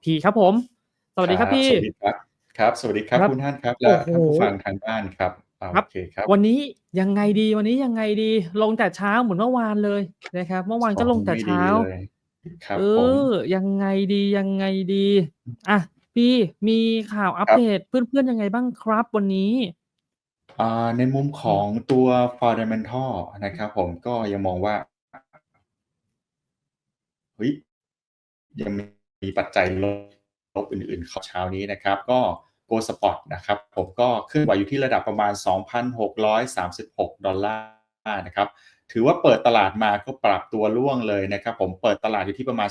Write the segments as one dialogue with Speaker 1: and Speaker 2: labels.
Speaker 1: พีครับผม สวัสดีครับพี่
Speaker 2: สวัสดีครับ ครับ สวัสดีครับ
Speaker 1: ครับ
Speaker 2: คุณท่านครับ
Speaker 1: โอ้
Speaker 2: และ
Speaker 1: โฮ
Speaker 2: ท่านผู้ฟังทางบ้านครับอา
Speaker 1: ครั
Speaker 2: โอบเคครับ
Speaker 1: วันนี้ยังไงดีวันนี้ยังไงดี ลงแต่เช้าเหมือนเมื่อวานเลยนะครับ เมื่อวานก็ลงแต่
Speaker 2: ไม่
Speaker 1: เช้า
Speaker 2: ดีเลย ครับ
Speaker 1: เอ
Speaker 2: ผม
Speaker 1: อ ยังไงดียังไงดีอะพี่มีข่าวอัป
Speaker 2: ครับ
Speaker 1: เดตเพื่อนๆยังไงบ้างครับวันนี้?
Speaker 2: อ่าในมุมข
Speaker 1: อืม
Speaker 2: องตัว Fundamental นะครับผมก็ยังมองว่าเฮ้ยยังมี มีปัจจัยลบอื่นๆ เข้าเช้านี้นะครับ ก็ Gold Spot นะครับ ผมก็ขึ้นไหวอยู่ที่ระดับประมาณ 2,636 ดอลลาร์นะครับ ถือว่าเปิดตลาดมาก็ปรับตัวร่วงเลยนะครับผมเปิดตลาดอยู่ที่ประมาณ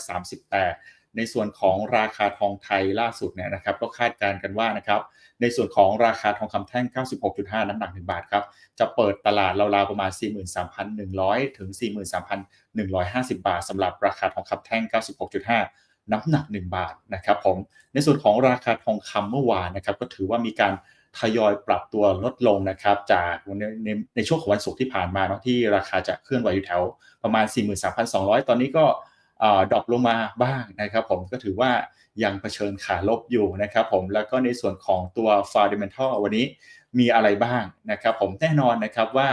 Speaker 2: 2,638ในส่วนของราคาทองไทยล่าสุดเนี่ยนะครับก็คาดการณ์กันว่านะครับในส่วนของราคาทองคำแท่ง 96.5 น้ำหนัก 1 บาทครับจะเปิดตลาดราวๆประมาณ 43,100 ถึง 43,150 บาทสำหรับราคาทองคำแท่ง 96.5 น้ำหนัก 1 บาทนะครับผมในส่วนของราคาทองคำเมื่อวานนะครับก็ถือว่ามีการ ทยอยปรับตัวลดลงนะครับจากในในในช่วงของวันศุกร์ที่ผ่านมาเนาะที่ราคาจะเคลื่อนไหวอยู่แถวประมาณ 43,200 ตอนนี้ก็ดรอปลงมาบ้างนะครับผมก็ถือว่ายังเผชิญขาลบอยู่นะครับผมแล้วก็ในส่วนของตัว Fundamental วันนี้มีอะไรบ้างนะครับผมแน่นอนนะครับว่า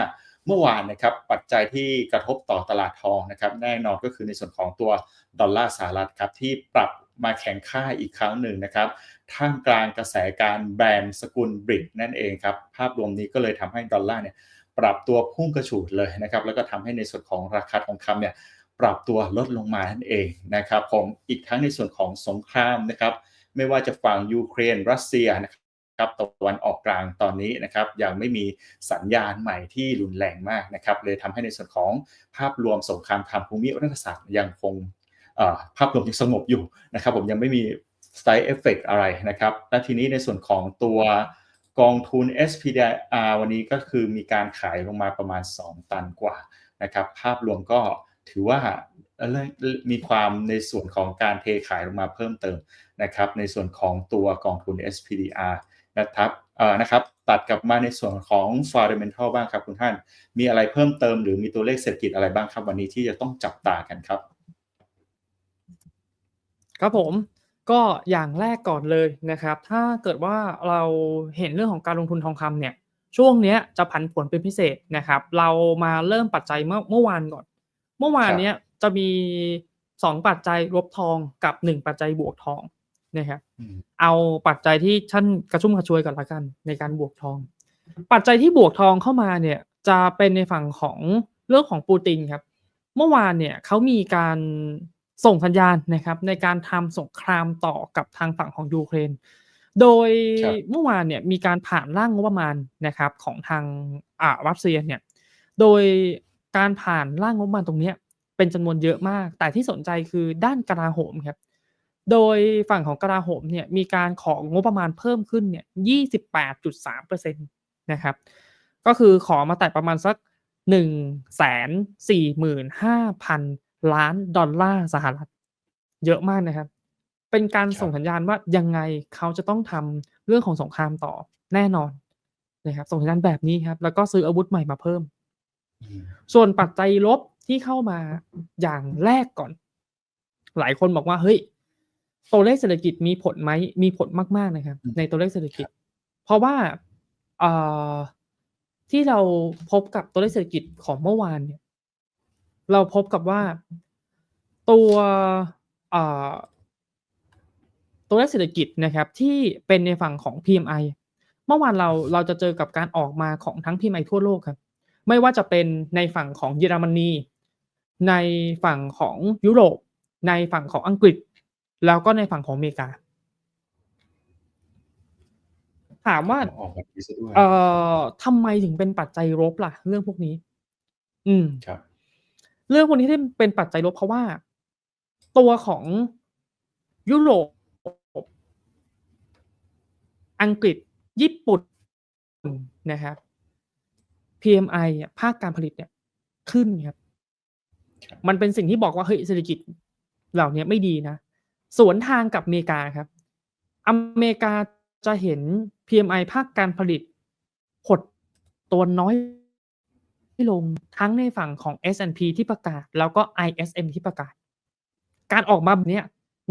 Speaker 2: เมื่อวานนะครับปัจจัยที่กระทบต่อตลาดทองนะครับแน่นอนก็คือในส่วนของตัวดอลลาร์สหรัฐครับที่ปรับ มาแข็งค่าอีกครั้งหนึ่งนะครับท่ามกลางกระแสการแบนสกุล BRIC นั่นเองครับภาพรวมนี้ก็เลยทำให้ดอลลาร์เนี่ยปรับตัวพุ่งกระฉูดเลยนะครับแล้วก็ทำให้ในส่วนของราคาทองคำเนี่ยปรับตัวลดลงมานั่นเองนะครับผมอีกทั้งในส่วนของสงครามนะครับไม่ว่าจะฝั่งยูเครนรัสเซียนะครับตะวันออกกลางตอนนี้นะครับยังไม่มีสัญญาณใหม่ที่รุนแรงมากนะครับเลยทำให้ในส่วนของภาพรวมสงครามทางภูมิรัฐศาสตร์ยังคง ภาพรวมยังสงบอยู่นะครับ ผมยังไม่มี side effect อะไรนะครับ และทีนี้ในส่วนของตัวกองทุน SPDR วันนี้ก็คือมีการขายลงมาประมาณ 2 ตันกว่านะครับ ภาพรวมก็ถือว่ามีความในส่วนของการเทขายลงมาเพิ่มเติมนะครับ ในส่วนของตัวกองทุน SPDR นะครับเอ่อนะครับ ตัดกลับมาในส่วนของ Fundamental บ้างครับคุณท่าน มีอะไรเพิ่มเติมหรือมีตัวเลขเศรษฐกิจอะไรบ้างครับวันนี้ที่จะต้องจับตากันครับ?
Speaker 1: ครับผมก็อย่างแรกก่อนเลยนะครับ ถ้าเกิดว่าเราเห็นเรื่องของการลงทุนทองคำเนี่ยช่วงเนี้ยจะผันผวนเป็นพิเศษนะครับ เรามาเริ่มปัจจัยเมื่อเมื่อวานก่อน เมื่อวา
Speaker 2: คนรับ
Speaker 1: เนี้ยจะมี2ปัจจัยลบทองกับ1ปัจจัยบวกทองนะครับ
Speaker 2: อืม
Speaker 1: เอาปัจจัยที่ชั่นกระชุ่มกระชวยก่อนแล้วกัน ในการบวกทอง ปัจจัยที่บวกทองเข้ามาเนี่ยจะเป็นในฝั่งของเรื่องของปูตินครับ เมื่อวานเนี่ยเขามีการ ส่งสัญญาณนะครับในการทำสงครามต่อกับทางฝั่งของยูเครน โดย
Speaker 2: ครับ
Speaker 1: เมื่อวานเนี่ยมีการผ่านร่างงบประมาณนะครับของทางอ่ารัสเซียเนี่ยโดยการผ่านร่างงบประมาณตรงเนี้ยเป็นจำนวนเยอะมาก แต่ที่สนใจคือด้านกลาโหมครับโดยฝั่งของกลาโหมเนี่ยมีการของงบประมาณเพิ่มขึ้นเนี่ย28.3%นะครับก็คือขอมาแตะประมาณสัก 145,000 ล้านดอลลาร์สหรัฐ เยอะมากนะครับ เป็นการ
Speaker 2: ครั
Speaker 1: ส่ง
Speaker 2: บ
Speaker 1: สัญญาณว่ายังไงเขาจะต้องทำเรื่องของสงครามต่อแน่นอนนะครับส่งสัญญาณแบบนี้ครับ แล้วก็ซื้ออาวุธใหม่มาเพิ่ม
Speaker 2: อืม
Speaker 1: ส่วนปัจจัยลบที่เข้ามาอย่างแรกก่อน หลายคนบอกว่าเฮ้ยตัวเลขเศรษฐกิจมีผลไหม?มีผลมากๆนะครับ
Speaker 2: อืม
Speaker 1: ในตัวเลขเศรษฐ
Speaker 2: ค
Speaker 1: กิ
Speaker 2: รั
Speaker 1: จ
Speaker 2: บ
Speaker 1: เพราะว่าอ่าที่เราพบกับตัวเลขเศรษฐกิจของเมื่อวานเนี่ย เราพบกับว่า ตัวอ่าตัวเลขเศรษฐกิจนะครับที่เป็นในฝั่งของ PMI เมื่อวานเราเราจะเจอกับการออกมาของทั้ง PMI ทั่วโลกครับ ไม่ว่าจะเป็นในฝั่งของเยอรมนี ในฝั่งของยุโรป ในฝั่งของอังกฤษ แล้วก็ในฝั่งของอเมริกา ถามว่า
Speaker 2: อ๋อออกมาดีเสียด้วย
Speaker 1: เอ่อทำไมถึงเป็นปัจจัยลบล่ะ เรื่องพวกนี้?อืม
Speaker 2: ครับ
Speaker 1: เรื่องพวกนี้ที่เป็นปัจจัยลบเพราะว่า ตัวของยุโรป อังกฤษ ญี่ปุ่นนะครับ PMI อะภาคการผลิตเนี่ยขึ้นครับ
Speaker 2: ครับ
Speaker 1: มันเป็นสิ่งที่บอกว่าเฮ้ยเศรษฐกิจเหล่าเนี้ยไม่ดีนะ สวนทางกับอเมริกาครับ อเมริกาจะเห็น PMI ภาคการผลิตหดตัวน้อย ลงทั้งในฝั่งของ S&P ที่ประกาศ แล้วก็ ISM ที่ประกาศ การออกมาแบบนี้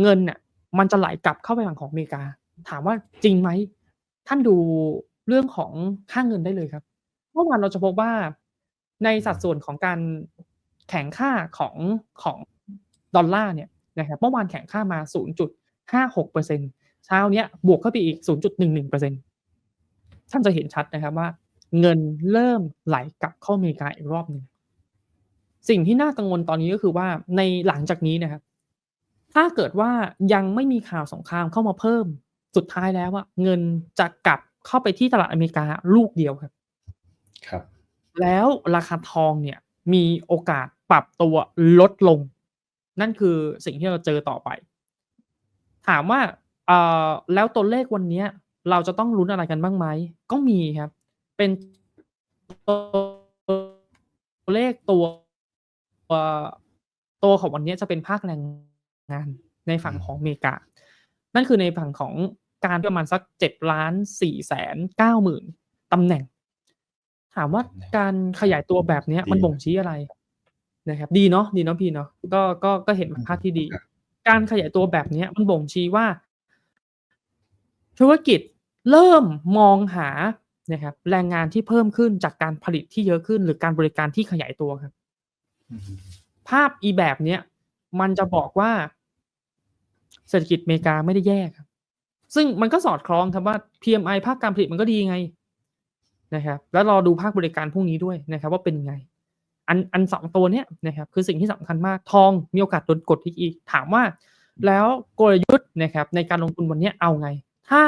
Speaker 1: เงินน่ะมันจะไหลกลับเข้าไปฝั่งของอเมริกา ถามว่าจริงไหม ท่านดูเรื่องของค่าเงินได้เลยครับ เมื่อวานเราจะพบว่าในสัดส่วนของการแข่งค่าของของดอลลาร์เนี่ยนะครับเมื่อวานแข่งค่ามา 0.56%เช้าเนี้ยบวกเข้าไปอีก 0.11%ท่านจะเห็นชัดนะครับว่า เงินเริ่มไหลกลับเข้าอเมริกาอีกรอบหนึ่งสิ่งที่น่ากังวลตอนนี้ก็คือว่าในหลังจากนี้นะครับ ถ้าเกิดว่ายังไม่มีข่าวสงครามเข้ามาเพิ่ม สุดท้ายแล้วอะเงินจะกลับเข้าไปที่ตลาดอเมริกาลูกเดียวครับ
Speaker 2: ครับ
Speaker 1: แล้วราคาทองเนี่ยมีโอกาสปรับตัวลดลง นั่นคือสิ่งที่เราเจอต่อไป ถามว่าเอ่อแล้วตัวเลขวันเนี้ยเราจะต้องลุ้นอะไรกันบ้างไหม ก็มีครับ เป็นตัวเลขตัวตัวตัวของวันเนี้ยจะเป็นภาคแรงงานในฝั่งของอเมริกา นั่นคือในฝั่งของการประมาณสักเจ็ดล้านสี่แสนเก้าหมื่นตำแหน่ง ถามว่าการขยายตัวแบบเนี้ยมันบ่งชี้อะไรนะครับ ดีเนาะดีเนาะพี่เนาะก็ก็ก็เห็นภาพที่ดี
Speaker 2: ครับ
Speaker 1: การขยายตัวแบบเนี้ยมันบ่งชี้ว่า ธุรกิจเริ่มมองหา นะครับแรงงานที่เพิ่มขึ้นจากการผลิตที่เยอะขึ้น หรือการบริการที่ขยายตัวครับ
Speaker 2: อืม
Speaker 1: ภาพอีแบบเนี้ยมันจะบอกว่า เศรษฐกิจอเมริกาไม่ได้แย่ครับ ซึ่งมันก็สอดคล้องครับว่า PMI ภาคการผลิตมันก็ดีไงนะครับ แล้วรอดูภาคบริการพวกนี้ด้วยนะครับ ว่าเป็นยังไง อันอันสองตัวเนี้ยนะครับ คือสิ่งที่สำคัญมากทองมีโอกาสโดนกดอีกอีกถามว่า แล้วกลยุทธ์นะครับ ในการลงทุนวันเนี้ยเอาไง ถ้า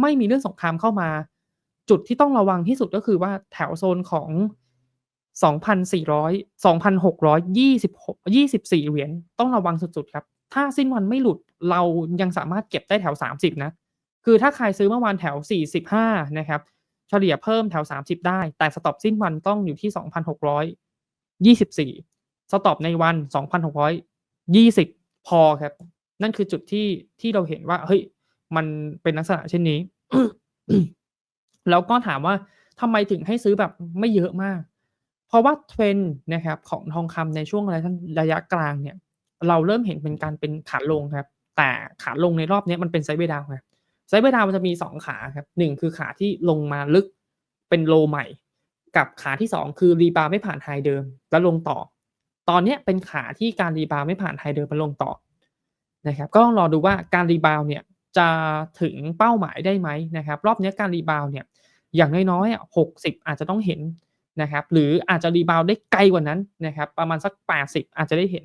Speaker 1: ไม่มีเรื่องสงครามเข้ามา จุดที่ต้องระวังที่สุดก็คือว่าแถวโซนของ 2,400 2,626 24 เหรียญต้องระวังสุดๆครับ ถ้าสิ้นวันไม่หลุดเรายังสามารถเก็บได้แถว 30 นะ คือถ้าใครซื้อเมื่อวานแถว 45 นะครับ เฉลี่ยเพิ่มแถว 30 ได้ แต่สต็อปสิ้นวันต้องอยู่ที่ 2,624 สต็อปในวัน 2,620 พอครับ นั่นคือจุดที่ที่เราเห็นว่า เฮ้ย มันเป็นลักษณะเช่นนี้ แล้วก็ถามว่าทำไมถึงให้ซื้อแบบไม่เยอะมาก เพราะว่าเทรนด์นะครับของทองคำในช่วงระยะระยะกลางเนี่ย เราเริ่มเห็นเป็นการเป็นขาลงครับ แต่ขาลงในรอบนี้มันเป็นไซด์เวย์ดาวครับไซด์เวย์ดาวมันจะมีสองขาครับหนึ่งคือขาที่ลงมาลึกเป็นโลใหม่ กับขาที่สองคือรีบาวไม่ผ่านไฮเดิม แล้วลงต่อ ตอนนี้เป็นขาที่การรีบาวไม่ผ่านไฮเดิมมันลงต่อนะครับก็ต้องรอดูว่าการรีบาวเนี่ย จะถึงเป้าหมายได้ไหมนะครับ รอบนี้การรีบาวเนี่ยอย่างน้อยๆอะหกสิบอาจจะต้องเห็นนะครับหรืออาจจะรีบาวได้ไกลกว่านั้นนะครับประมาณสัก 80 อาจจะได้เห็น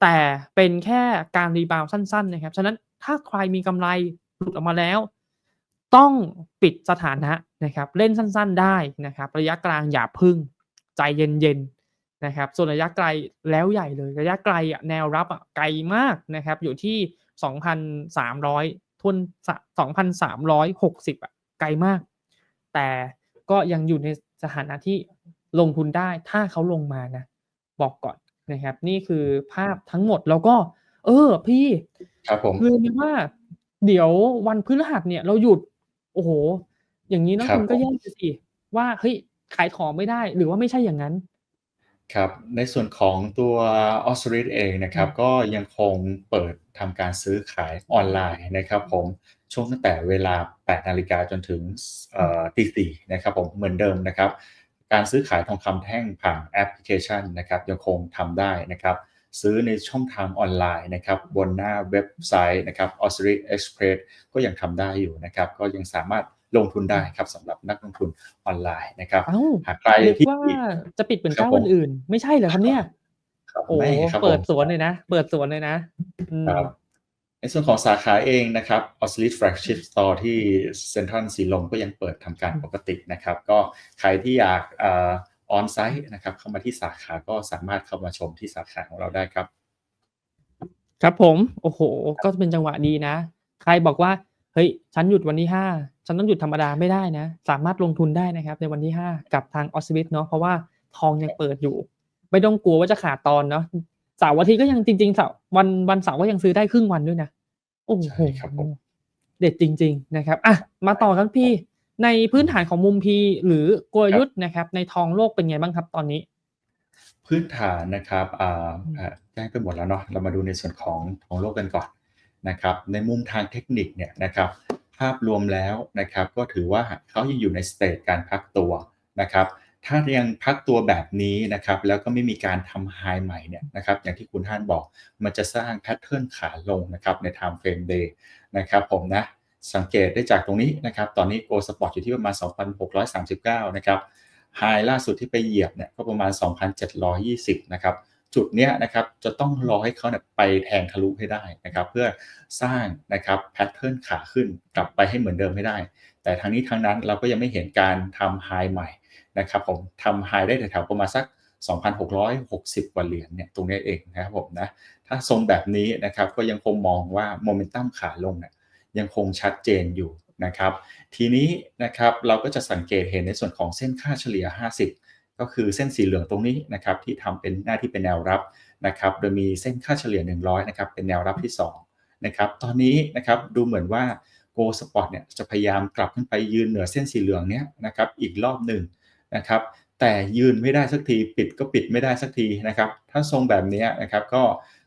Speaker 1: แต่เป็นแค่การรีบาวสั้นๆนะครับฉะนั้นถ้าใครมีกำไรหลุดออกมาแล้ว ต้องปิดสถานะนะครับเล่นสั้นๆได้นะครับ ระยะกลางอย่าพึ่งใจเย็นๆนะครับ ส่วนระยะไกลแล้วใหญ่เลยระยะไกลอะแนวรับอะไกลมากนะครับอยู่ที่ 2,300ทุน2,360อะไกลมาก แต่ก็ยังอยู่ในสถานะที่ลงทุนได้ถ้าเขาลงมานะ บอกก่อนนะครับ นี่คือภาพทั้งหมดแล้วก็ เออ พี่
Speaker 2: ครับผม
Speaker 1: ลืมไปว่า เดี๋ยววันพฤหัสเนี่ย เราหยุด โอ้โห อย่างนี้นัก
Speaker 2: ครับ
Speaker 1: ทุนก็
Speaker 2: ผม
Speaker 1: แย่สิว่าเฮ้ยขายของไม่ได้ หรือว่าไม่ใช่อย่างนั้น
Speaker 2: ครับ ในส่วนของตัวออสเ r ร t เองนะครับ
Speaker 1: อืม
Speaker 2: ก็ยังคงเปิดทำการซื้อขายออนไลน์นะครับผมช่วงตั้งแต่เวลา 8 นาฬิกาจนถึงเอ่อตีสี่นะครับผมเหมือนเดิมนะครับ การซื้อขายทองคำแท่งผ่านแอปพลิเคชันนะครับยังคงทำได้นะครับ ซื้อในช่องทางออนไลน์นะครับ บนหน้าเว็บไซต์นะครับ o s r i Express ก็ยังทำได้อยู่นะครับ ก็ยังสามารถ ลงทุนได้ครับสำหรับนักลงทุนออนไลน์นะครับ
Speaker 1: เอ้า
Speaker 2: หากใคร
Speaker 1: นึก
Speaker 2: ที่
Speaker 1: ว่าจะปิดเหมือน
Speaker 2: ครับ
Speaker 1: เจ้า
Speaker 2: ผม
Speaker 1: อื่นๆไม่ใช่เหรอครับเนี่ย
Speaker 2: ครับ
Speaker 1: โอ้
Speaker 2: ไม่ครับผ
Speaker 1: เปิด
Speaker 2: ม
Speaker 1: สวนเลยนะ เปิดสวนเลยนะอืม
Speaker 2: ครับในส่วนของสาขาเองนะครับ o s l i t Flagship Store ที่เซ็นทรัลสีลมก็ยังเปิดทำการปกตินะครับ ก็ใครที่อยากออนไซต์นะครับ เข้ามาที่สาขาก็สามารถเข้ามาชมที่สาขาของเราได้ครับ
Speaker 1: ครับผม โอ้โห ก็เป็นจังหวะดีนะ ใครบอกว่า เฮ้ย ฉันหยุดวันที่ห้า ฉันต้องหยุดธรรมดาไม่ได้นะ สามารถลงทุนได้นะครับ ในวันที่ห้ากับทางออสซิวิตเนาะเพราะว่าทองยังเปิดอยู่ ไม่ต้องกลัวว่าจะขาดตอนเนาะเสาร์อาทิตย์ก็ยังจริงๆเสาร์วันวันเสาร์ก็ยังซื้อได้ครึ่งวันด้วยนะโอ้โห
Speaker 2: ใช่ครับผม
Speaker 1: เด็ดจริง ๆนะครับอะมาต่อครับพี่ในพื้นฐานของมุมพีหรือกลยุทธ์นะครับ ในทองโลกเป็นไงบ้างครับตอนนี้
Speaker 2: พื้นฐานนะครับอ่า
Speaker 1: อืม
Speaker 2: อ่าแจ้งไปหมดแล้วเนาะเรามาดูในส่วนของทองโลกกันก่อนนะครับ ในมุมทางเทคนิคเนี่ยนะครับ ภาพรวมแล้วนะครับ ก็ถือว่าเขายังอยู่ในสเตจการพักตัวนะครับ ถ้ายังพักตัวแบบนี้นะครับ แล้วก็ไม่มีการทำไฮใหม่เนี่ยนะครับ อย่างที่คุณท่านบอก มันจะสร้างแพทเทิร์นขาลงนะครับใน time frame day นะครับผมนะ สังเกตได้จากตรงนี้นะครับ ตอนนี้ Go Spot อยู่ที่ประมาณ 2,639 นะครับไฮล่าสุดที่ไปเหยียบเนี่ยก็ประมาณ 2,720 นะครับ จุดเนี้ยนะครับจะต้องรอให้เขาเนี่ยไปแทงทะลุให้ได้นะครับ เพื่อสร้างนะครับแพทเทิร์นขาขึ้นกลับไปให้เหมือนเดิมให้ได้ แต่ทางนี้ทางนั้นเราก็ยังไม่เห็นการทำไฮใหม่นะครับผมทำไฮได้แถวๆประมาณสัก 2,660กว่าเหรียญเนี่ยตรงนี้เองนะครับผมนะถ้าทรงแบบนี้นะครับก็ยังคงมองว่าโมเมนตัมขาลงเนี่ยยังคงชัดเจนอยู่นะครับ ทีนี้นะครับเราก็จะสังเกตเห็นในส่วนของเส้นค่าเฉลี่ย 50 ก็คือเส้นสีเหลืองตรงนี้นะครับที่ทำเป็นหน้าที่เป็นแนวรับนะครับโดยมีเส้นค่าเฉลี่ย 100นะครับเป็นแนวรับที่2นะครับตอนนี้นะครับดูเหมือนว่า Go Spot เนี่ยจะพยายามกลับขึ้นไปยืนเหนือเส้นสีเหลืองเนี้ยนะครับอีกรอบหนึ่งนะครับแต่ยืนไม่ได้สักทีปิดก็ปิดไม่ได้สักทีนะครับถ้าทรงแบบนี้นะครับก็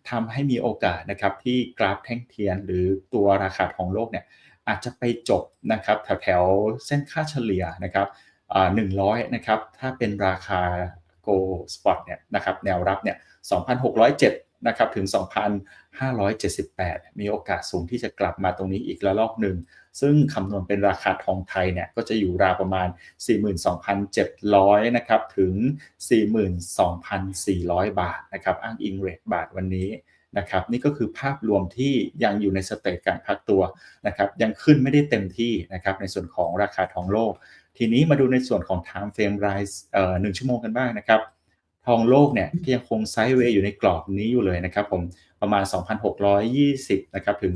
Speaker 2: ทำให้มีโอกาสนะครับที่กราฟแท่งเทียน หรือตัวราคาทองโลกเนี่ยอาจจะไปจบนะครับแถวแถวเส้นค่าเฉลี่ยนะครับ หนึ่งร้อยนะครับถ้าเป็นราคา Go Spot เนี่ยนะครับแนวรับเนี่ย2,607นะครับถึง 2,578 มีโอกาสสูงที่จะกลับมาตรงนี้อีกระลอกหนึ่ง ซึ่งคำนวณเป็นราคาทองไทยเนี่ยก็จะอยู่ราวประมาณ 42,700นะครับถึง 42,400 บาทนะครับอ้างอิงเรทบาทวันนี้นะครับนี่ก็คือภาพรวมที่ยังอยู่ในสเตจการพักตัวนะครับยังขึ้นไม่ได้เต็มที่นะครับในส่วนของราคาทองโลก ทีนี้มาดูในส่วนของ time frame rise เอ่อหนึ่งชั่วโมงกันบ้างนะครับ ทองโลกเนี่ยก็ยังคงไซด์เวย์อยู่ในกรอบนี้อยู่เลยนะครับผมประมาณ 2,620 นะครับถึง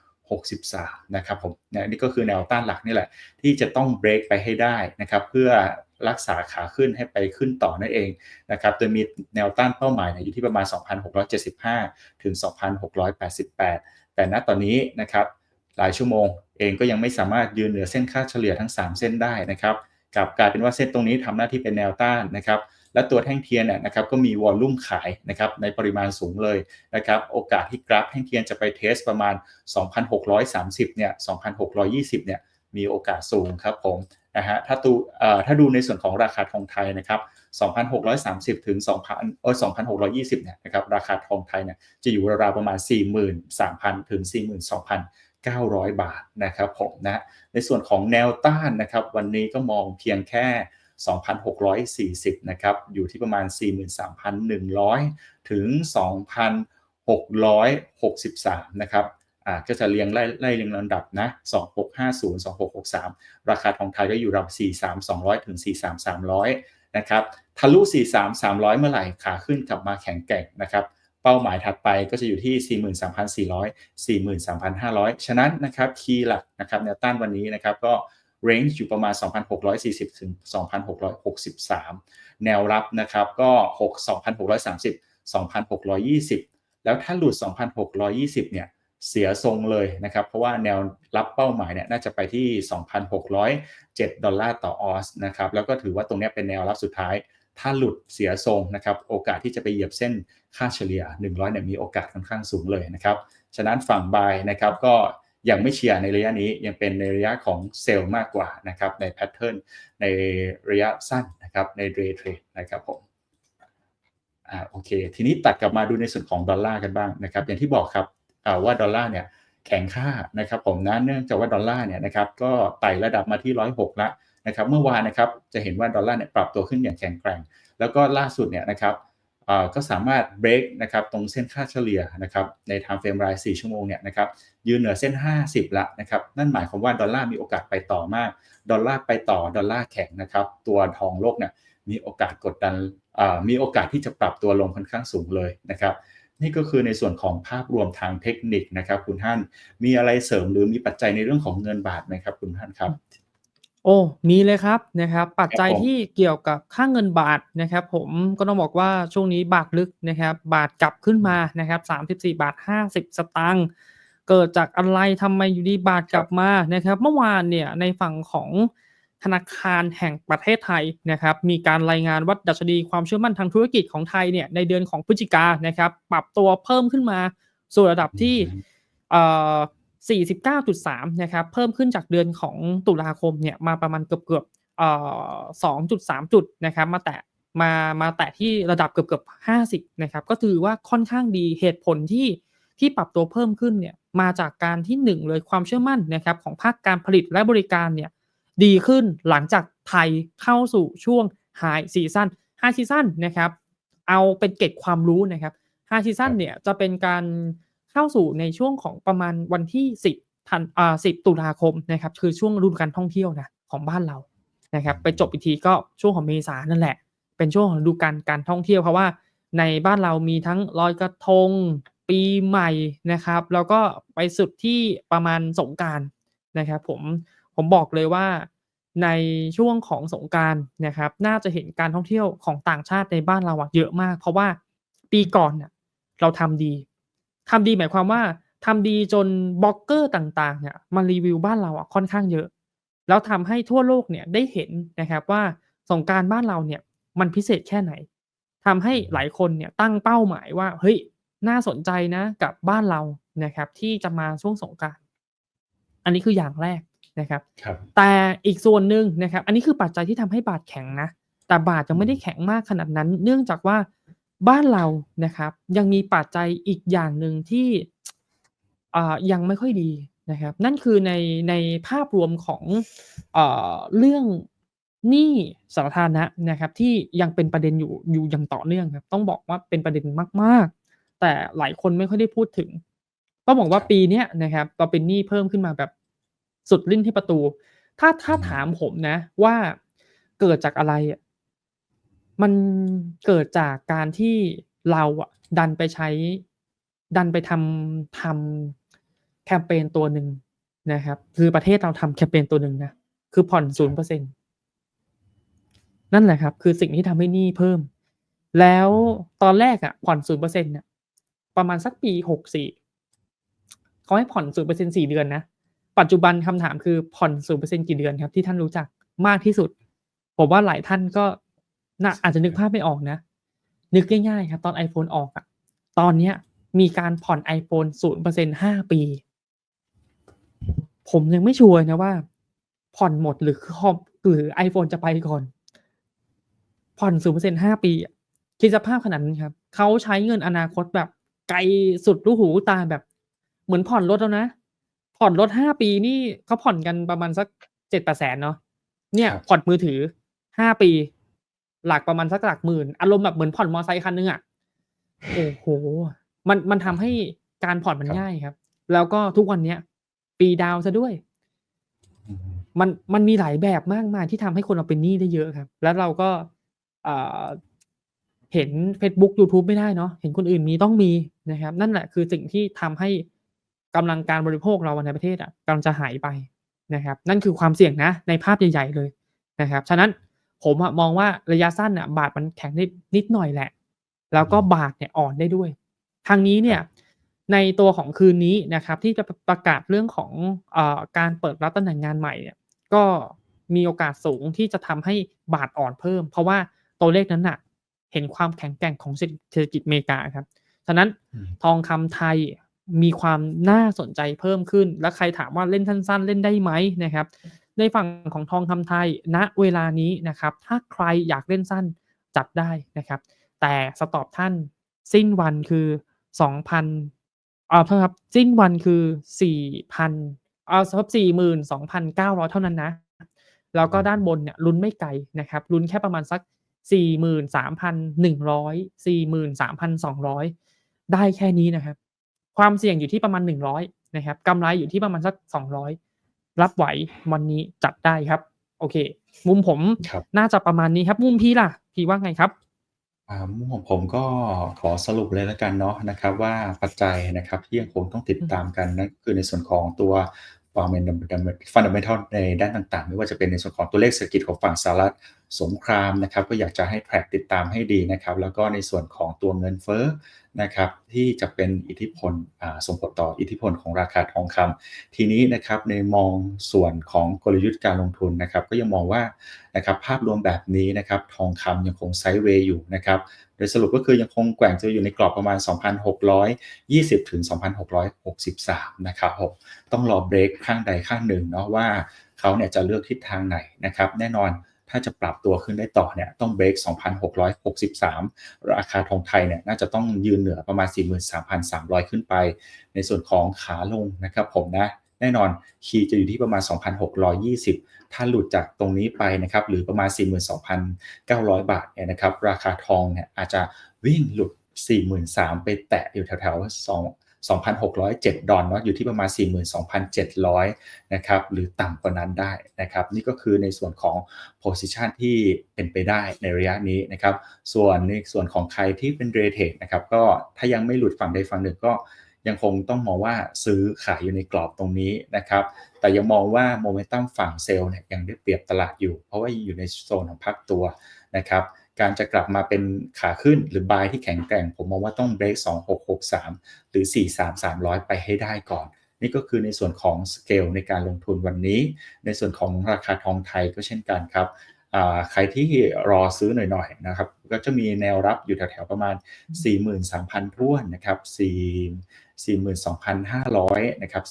Speaker 2: 2,663 นะครับผมเนี่ยนี่ก็คือแนวต้านหลักนี่แหละ ที่จะต้องเบรกไปให้ได้นะครับ เพื่อรักษาขาขึ้นให้ไปขึ้นต่อนั่นเองนะครับ โดยมีแนวต้านเป้าหมายอยู่ที่ประมาณ 2,675 ถึง 2,688 แต่ณตอนนี้นะครับหลายชั่วโมง เองก็ยังไม่สามารถยืนเหนือเส้นค่าเฉลี่ยทั้ง 3 เส้นได้นะครับกลับกลายเป็นว่าเส้นตรงนี้ทำหน้าที่เป็นแนวต้านนะครับและตัวแท่งเทียนเนี่ยนะครับก็มีวอลลุ่มขายนะครับในปริมาณสูงเลยนะครับโอกาสที่กราฟแท่งเทียนจะไปเทสประมาณ 2,630เนี่ย2,620เนี่ยมีโอกาสสูงครับผมนะฮะถ้าตูถ้าดูในส่วนของราคาทองไทยนะครับ2,630 ถึง 2,000เออ2,620เนี่ยนะครับราคาทองไทยเนี่ยจะอยู่ราวๆประมาณ 43,000 ถึง 900 บาทนะครับผมนะในส่วนของแนวต้านนะครับวันนี้ก็มองเพียงแค่ 2,640นะครับอยู่ที่ประมาณ 43,100 ถึง 2,663นะครับอ่าก็จะเรียงไล่ไล่เรียงลำดับนะ2650 2663 ราคาทองไทยก็อยู่ราว43,200 ถึง 43,300นะครับทะลุ 43,300 เมื่อไหร่ขาขึ้นกลับมาแข็งแกร่งนะครับ เป้าหมายถัดไปก็จะอยู่ที่ 43,400 43,500 ฉะนั้นนะครับคีย์หลักนะครับแนวต้านวันนี้นะครับก็ range อยู่ประมาณ 2,640 ถึง 2,663 แนวรับนะครับก็ 6 2,630 2,620 แล้วถ้าหลุด 2,620 เนี่ยเสียทรงเลยนะครับ เพราะว่าแนวรับเป้าหมายเนี่ยน่าจะไปที่ 2,607 ดอลลาร์ต่อออสนะครับ แล้วก็ถือว่าตรงนี้เป็นแนวรับสุดท้าย ถ้าหลุดเสียทรงนะครับโอกาสที่จะไปเหยียบเส้นค่าเฉลี่ย 100เนี่ยมีโอกาสค่อนข้างสูงเลยนะครับฉะนั้นฝั่งบายนะครับก็ยังไม่เชียร์ในระยะนี้ยังเป็นในระยะของเซลล์มากกว่านะครับในแพทเทิร์นในระยะสั้นนะครับในเดย์เทรดนะครับผมอ่าโอเค ทีนี้ตัดกลับมาดูในส่วนของดอลลาร์กันบ้างนะครับ อย่างที่บอกครับว่าดอลลาร์เนี่ยแข็งค่านะครับผมนะเนื่องจากว่าดอลลาร์เนี่ยนะครับก็ไต่ระดับมาที่ 106แล้ว นะครับเมื่อวานนะครับจะเห็นว่าดอลลาร์เนี่ยปรับตัวขึ้นอย่างแข็งแกร่ง แล้วก็ล่าสุดเนี่ยนะครับก็สามารถเบรกนะครับตรงเส้นค่าเฉลี่ยนะครับใน time frame ราย 4 ชั่วโมงเนี่ยนะครับยืนเหนือเส้น 50 ละนะครับนั่นหมายความว่าดอลลาร์มีโอกาสไปต่อมาก ดอลลาร์ไปต่อดอลลาร์แข็งนะครับตัวทองโลกเนี่ยมีโอกาสกดดันมีโอกาสที่จะปรับตัวลงค่อนข้างสูงเลยนะครับนี่ก็คือในส่วนของภาพรวมทางเทคนิคนะครับคุณท่านมีอะไรเสริมหรือมีปัจจัยในเรื่องของเงินบาทไหมครับคุณท่านครับ
Speaker 1: โอ้ มีเลยครับนะครับ ปัจจัยที่เกี่ยวกับค่าเงินบาทนะครับผมก็ต้องบอกว่าช่วงนี้บาทลึกนะครับ บาทกลับขึ้นมานะครับ 34 บาท 50 สตางค์เกิดจากอะไรทำไมอยู่ดีบาทกลับมานะครับ เมื่อวานเนี่ยในฝั่งของธนาคารแห่งประเทศไทยนะครับ มีการรายงานวัดดัชนีความเชื่อมั่นทางธุรกิจของไทยเนี่ยในเดือนของพฤศจิกานะครับ ปรับตัวเพิ่มขึ้นมาสู่ระดับที่เอ่อ 49.3 นะครับ เพิ่มขึ้นจากเดือนของตุลาคมเนี่ยมาประมาณเกือบๆเอ่อ2.3 จุดนะครับมาแตะมามาแตะที่ระดับเกือบๆ50 นะครับ ก็ถือว่าค่อนข้างดีเหตุผลที่ที่ปรับตัวเพิ่มขึ้นเนี่ยมาจากการที่ 1 เลยความเชื่อมั่นนะครับของภาคการผลิตและบริการเนี่ยดีขึ้นหลังจากไทยเข้าสู่ช่วง High Season High Season นะครับเอาเป็นเกร็ดความรู้นะครับ High
Speaker 2: ค
Speaker 1: Season
Speaker 2: รับ
Speaker 1: เนี่ยจะเป็นการ เข้าสู่ในช่วงของประมาณวันที่ 10ธันอ่า10 ตุลาคมนะครับคือช่วงฤดูการท่องเที่ยวนะของบ้านเรานะครับไปจบอีกทีก็ช่วงของเมษานั่นแหละ เป็นช่วงของฤดูการการท่องเที่ยวเพราะว่าในบ้านเรามีทั้งลอยกระทง ปีใหม่นะครับ แล้วก็ไปสุดที่ประมาณสงกานต์นะครับผมผมบอกเลยว่าในช่วงของสงกานต์นะครับ น่าจะเห็นการท่องเที่ยวของต่างชาติในบ้านเราเยอะมาก เพราะว่าปีก่อนเราทำดี ทำดีหมายความว่าทำดีจนบล็อกเกอร์ต่างๆเนี่ยมารีวิวบ้านเราอะค่อนข้างเยอะ แล้วทำให้ทั่วโลกเนี่ยได้เห็นนะครับว่าสงกรานต์บ้านเราเนี่ยมันพิเศษแค่ไหนทำให้หลายคนเนี่ยตั้งเป้าหมายว่าเฮ้ยน่าสนใจนะกับบ้านเรานะครับที่จะมาช่วงสงกรานต์อันนี้คืออย่างแรกนะครับ
Speaker 2: ครับ
Speaker 1: แต่อีกส่วนหนึ่งนะครับ อันนี้คือปัจจัยที่ทำให้บาทแข็งนะ แต่บาทยังไม่ได้แข็งมากขนาดนั้น เนื่องจากว่า บ้านเรานะครับ ยังมีปัจจัยอีกอย่างหนึ่งที่อ่ายังไม่ค่อยดีนะครับ นั่นคือในในภาพรวมของเอ่อเรื่องหนี้สาธารณะนะครับ ที่ยังเป็นประเด็นอยู่อยู่อย่างต่อเนื่องครับ ต้องบอกว่าเป็นประเด็นมากๆ แต่หลายคนไม่ค่อยได้พูดถึงต้องบอกว่า
Speaker 2: ครับ
Speaker 1: ปีเนี้ยนะครับเราเป็นหนี้เพิ่มขึ้นมาแบบสุดลิ้นที่ประตู ถ้าถ้า
Speaker 2: อืม
Speaker 1: ถามผมนะว่าเกิดจากอะไรอะ มันเกิดจากการที่เราอะดันไปใช้ ดันไปทำทำแคมเปญตัวหนึ่งนะครับ คือประเทศเราทำแคมเปญตัวหนึ่งนะคือผ่อน0%นั่นแหละครับ คือสิ่งที่ทำให้หนี้เพิ่ม แล้วตอนแรกอะผ่อน0%น่ะประมาณสักปี64เขาให้ผ่อน0% 4เดือนนะปัจจุบันคำถามคือผ่อน0%กี่เดือนครับ ที่ท่านรู้จักมากที่สุด ผมว่าหลายท่านก็ น่าอาจจะนึกภาพไม่ออกนะ นึกง่ายๆครับ ตอน iPhone ออกอะตอนเนี้ย มีการผ่อน iPhone 0% 5ปี ผมยังไม่ชัวร์นะว่า ผ่อนหมดหรือคอมหรือ iPhone จะไปก่อน ผ่อน0% 5ปีอะคิดสภาพขนาดนั้นครับ เขาใช้เงินอนาคตแบบไกลสุดลูกหูลูกตาแบบ เหมือนผ่อนรถแล้วนะ ผ่อนรถ5ปีนี่เขาผ่อนกันประมาณสัก7-8แสนเนาะเนี่ย
Speaker 2: ครับ
Speaker 1: ผ่อนมือถือ5ปี หลักประมาณสักหลักหมื่น อารมณ์แบบเหมือนผ่อนมอไซค์คันหนึ่งอะโอ้โฮมันมันทำให้การผ่อนมัน
Speaker 2: ครับ
Speaker 1: ง่ายครับ แล้วก็ทุกวันเนี้ยปีดาวน์เสียด้วย
Speaker 2: อืม
Speaker 1: มันมันมีหลายแบบมากมายที่ทำให้คนเราเป็นหนี้ได้เยอะครับ แล้วเราก็อ่าเห็นเฟซบุ๊กยูทูบไม่ได้เนาะเห็นคนอื่นมีต้องมีนะครับ นั่นแหละคือสิ่งที่ทำให้กำลังการบริโภคเราในประเทศอะกำลังจะหายไปนะครับ นั่นคือความเสี่ยงนะในภาพใหญ่ ๆ เลยนะครับ ฉะนั้น ผมอะมองว่าระยะสั้นน่ะบาทมันแข็งได้นิดหน่อยแหละ แล้วก็บาทเนี่ยอ่อนได้ด้วย ทางนี้เนี่ยในตัวของคืนนี้นะครับที่จะประประกาศเรื่องของเอ่อการเปิดรับตำแหน่งงานใหม่เนี่ยก็มีโอกาสสูงที่จะทำให้บาทอ่อนเพิ่ม เพราะว่าตัวเลขนั้นน่ะ เห็นความแข็งแกร่งของเศรษฐเศรษฐกิจอเมริกาครับฉะนั้น
Speaker 2: อืม
Speaker 1: ทองคำไทยมีความน่าสนใจเพิ่มขึ้น แล้วใครถามว่าเล่นสั้นๆเล่นได้ไหมนะครับ ในฝั่งของทองคำไทยณเวลานี้นะครับ ถ้าใครอยากเล่นสั้นจัดได้นะครับ แต่สต็อปท่านสิ้นวันคือ2,000อ่าโทษครับสิ้นวันคือ 4,000อ่าครับ42,900 เท่านั้นนะ แล้วก็ด้านบนเนี่ยลุ้นไม่ไกลนะครับลุ้นแค่ประมาณสัก 43,100 43,200 ได้แค่นี้นะครับ ความเสี่ยงอยู่ที่ประมาณ 100นะครับกำไรอยู่ที่ประมาณสัก 200 รับไหววันนี้จัดได้ครับ โอเค มุมผม
Speaker 2: ครับ
Speaker 1: น่าจะประมาณนี้ครับ มุมพี่ล่ะ พี่ว่าไงครับ?
Speaker 2: อ่ามุมของผมก็ขอสรุปเลยแล้วกันเนาะนะครับ ว่าปัจจัยนะครับที่ยังคงต้องติด
Speaker 1: อืม
Speaker 2: ตามกันนั่นคือในส่วนของตัว Fundamental ในด้านต่างๆ ไม่ว่าจะเป็นในส่วนของตัวเลขเศรษฐกิจของฝั่งสหรัฐสงครามนะครับก็อยากจะให้แทร็กติดตามให้ดีนะครับแล้วก็ในส่วนของตัวเงินเฟ้อนะครับที่จะเป็นอิทธิพลส่งผลต่ออิทธิพลของราคาทองคำทีนี้นะครับในมองส่วนของกลยุทธ์การลงทุนนะครับก็ยังมองว่านะครับภาพรวมแบบนี้นะครับทองคำยังคงไซด์เวย์อยู่นะครับโดยสรุปก็คือยังคงแกว่งจะอยู่ในกรอบประมาณ 2,620 ถึง 2,663 นะครับผมต้องรอเบรกข้างใดข้างหนึ่งเนาะว่าเขาเนี่ยจะเลือกทิศทางไหนนะครับแน่นอน ถ้าจะปรับตัวขึ้นได้ต่อเนี่ยต้องเบรก2,663 ราคาทองไทยเนี่ยน่าจะต้องยืนเหนือประมาณ 43,300 ขึ้นไป ในส่วนของขาลงนะครับผมนะแน่นอนคีย์จะอยู่ที่ประมาณ 2,620 ถ้าหลุดจากตรงนี้ไปนะครับหรือประมาณ 42,900 บาทเนี่ยนะครับราคาทองเนี่ยอาจจะวิ่งหลุด 43,000 ไปแตะอยู่แถวๆ2 2,607 ดอลเนาะอยู่ที่ประมาณ 42,700 นะครับหรือต่ำกว่านั้นได้นะครับนี่ก็คือในส่วนของ position ที่เป็นไปได้ในระยะนี้นะครับส่วนในส่วนของใครที่เป็นเรเท e นะครับก็ถ้ายังไม่หลุดฝั่งใดฝั่งหนึ่งก็ยังคงต้องมองว่าซื้อขายอยู่ในกรอบตรงนี้นะครับ แต่ยังมองว่าโมเมนตัมฝั่งเซลล์เนี่ยยังได้เปรียบตลาดอยู่ เพราะว่าอยู่ในโซนของพักตัวนะครับ การจะกลับมาเป็นขาขึ้นหรือบายที่แข็งแกร่ง ผมมองว่าต้องเบรก2663 หรือ 43,300 ไปให้ได้ก่อน นี่ก็คือในส่วนของสเกลในการลงทุนวันนี้ ในส่วนของราคาทองไทยก็เช่นกันครับใครที่รอซื้อหน่อยๆนะครับ ก็จะมีแนวรับอยู่แถวๆประมาณ 43,000ท้วนนะครับ4 42,500นะครับ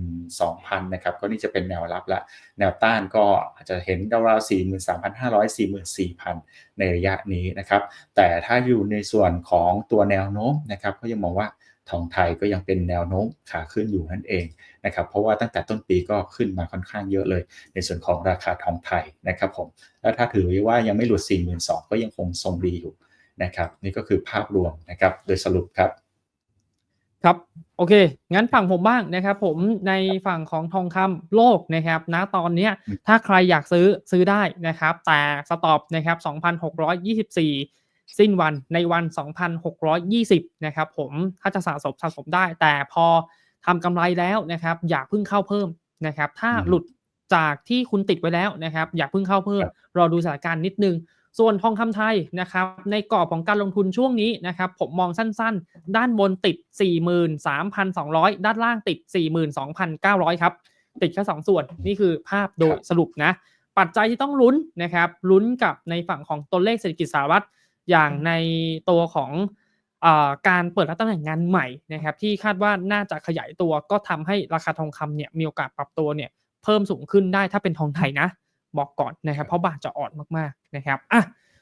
Speaker 2: 42,000นะครับก็นี่จะเป็นแนวรับละแนวต้านก็อาจจะเห็นราวๆ43,500 44,000 ในระยะนี้นะครับแต่ถ้าอยู่ในส่วนของตัวแนวโน้มนะครับก็ยังมองว่าทองไทยก็ยังเป็นแนวโน้มขาขึ้นอยู่นั่นเองนะครับเพราะว่าตั้งแต่ต้นปีก็ขึ้นมาค่อนข้างเยอะเลย ในส่วนของราคาทองไทยนะครับผมแล้วถ้าถือว่ายังไม่หลุด 42,000ก็ยังคงทรงดีอยู่นะครับนี่ก็คือภาพรวมนะครับโดยสรุปครับ
Speaker 1: ครับโอเค งั้นฝั่งผมบ้างนะครับ ผมในฝั่งของทองคำโลกนะครับณตอนเนี้ย
Speaker 2: อืม
Speaker 1: ถ้าใครอยากซื้อซื้อได้นะครับ แต่สต็อปนะครับ2,624 สิ้นวันในวัน 2,620นะครับผมถ้าจะสะสมสะสมได้ แต่พอทำกำไรแล้วนะครับ อย่าเพิ่งเข้าเพิ่มนะครับ ถ้า
Speaker 2: อืม
Speaker 1: หลุดจากที่คุณติดไว้แล้วนะครับ อย่าเพิ่งเข้าเพิ่ม
Speaker 2: ครับ
Speaker 1: รอดูสถานการณ์นิดนึง ส่วนทองคำไทยนะครับในกรอบของการลงทุนช่วงนี้นะครับผมมองสั้นๆ ด้านบนติด 43,200 ด้านล่างติด 42,900 ครับติดแค่สองส่วนนี่คือภาพโดยสรุปนะ ปัจจัยที่ต้องลุ้นนะครับลุ้นกับในฝั่งของตัวเลขเศรษฐกิจสหรัฐอย่างในตัวของอาการเปิดรับตำแหน่งงานใหม่นะครับที่คาดว่าน่าจะขยายตัวก็ทำให้ราคาทองคำเนี่ยมีโอกาสปรับตัวเนี่ยเพิ่มสูงขึ้นได้ถ้าเป็นทองไทยนะ บอกก่อนนะครับ เพราะบาทจะอ่อนมากๆนะครับอะ